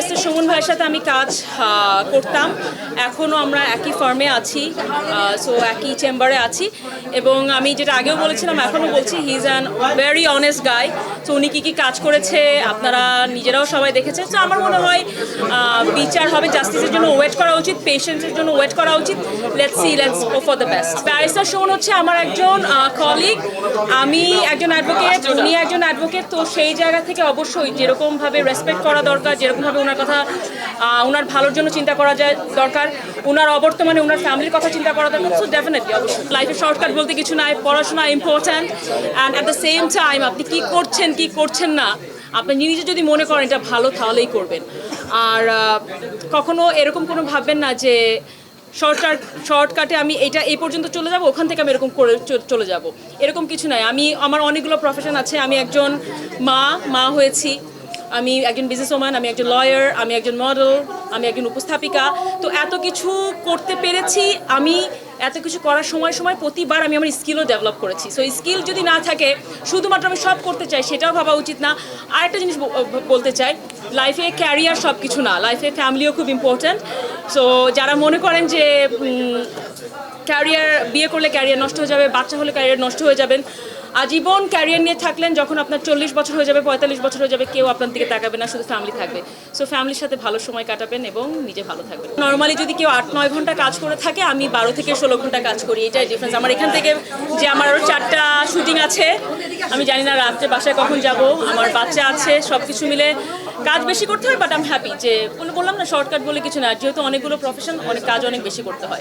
Barrister Suman ভাইয়ের সাথে আমি কাজ করতাম। এখনও আমরা একই ফার্মে আছি সো একই চেম্বারে আছি। এবং আমি যেটা আগেও বলেছিলাম এখনও বলছি he is an very honest guy তো উনি কী কী কাজ করেছে, আপনারা নিজেরাও সবাই দেখেছেন। তো আমার মনে হয় বিচার হবে জাস্টিসের জন্য ওয়েট করা উচিত পেশেন্সের জন্য ওয়েট করা উচিত। Let's see let's go for the best barrister Suman হচ্ছে আমার একজন কলিগ আমি একজন অ্যাডভোকেট উনি একজন অ্যাডভোকেট তো সেই জায়গা থেকে অবশ্যই যেরকমভাবে রেসপেক্ট করা দরকার, যেরকমভাবে ওনার কথা ওনার ভালোর জন্য চিন্তা করা যায় দরকার, ওনার অবর্তমানে ওনার ফ্যামিলির কথা চিন্তা করা দরকার। সো ডেফিনেটলি অবশ্যই। লাইফে শর্টকাট বলতে কিছু নাই, পড়াশোনা important and at the same time আপনি কী করছেন কী করছেন না, আপনি নিজে যদি মনে করেন এটা ভালো, তাহলেই করবেন। আর কখনো এরকম কোনো ভাববেন না যে শর্টকাট, শর্টকাটে আমি এটা এই পর্যন্ত চলে যাব, ওখান থেকে আমি এরকম করে চলে যাব। এরকম কিছু নাই। আমি, আমার অনেকগুলো প্রফেশন আছে। আমি একজন মা মা হয়েছি। আমি একজন বিজনেস ওম্যান আমি একজন লয়ার আমি একজন মডেল আমি একজন উপস্থাপিকা। তো এত কিছু করতে পেরেছি, আমি এত কিছু করার সময় সময় প্রতিবার আমি আমার স্কিলও ডেভেলপ করেছি। সো স্কিল যদি না থাকে, শুধুমাত্র আমি সব করতে চাই, সেটাও ভাবা উচিত না। আর একটা জিনিস বলতে চাই লাইফে ক্যারিয়ার সব কিছু না লাইফে ফ্যামিলিও খুব ইম্পর্ট্যান্ট সো যারা মনে করেন যে ক্যারিয়ার বিয়ে করলে ক্যারিয়ার নষ্ট হয়ে যাবে, বাচ্চা হলে ক্যারিয়ার নষ্ট হয়ে যাবেন আজীবন ক্যারিয়ার নিয়ে থাকলেন যখন আপনার চল্লিশ বছর হয়ে যাবে, পঁয়তাল্লিশ বছর হয়ে যাবে, কেউ আপনার দিকে তাকাবে না, শুধু ফ্যামিলি থাকবে। সো ফ্যামিলির সাথে ভালো সময় কাটাবেন এবং নিজে ভালো থাকবেন। নর্মালি যদি কেউ আট, নয় ঘণ্টা কাজ করে থাকে, আমি বারো থেকে ষোলো ঘণ্টা কাজ করি। এটাই ডিফারেন্স আমার এখান থেকে যে আমার আরও চারটা শুটিং আছে, আমি জানি না রাত্রে বাসায় কখন যাব, আমার বাচ্চা আছে সব কিছু মিলে কাজ বেশি করতে হয় বাট আম হ্যাপি যে বলে- বললাম না শর্টকাট বলে কিছু না। যেহেতু অনেকগুলো প্রফেশন অনেক কাজ অনেক বেশি করতে হয়।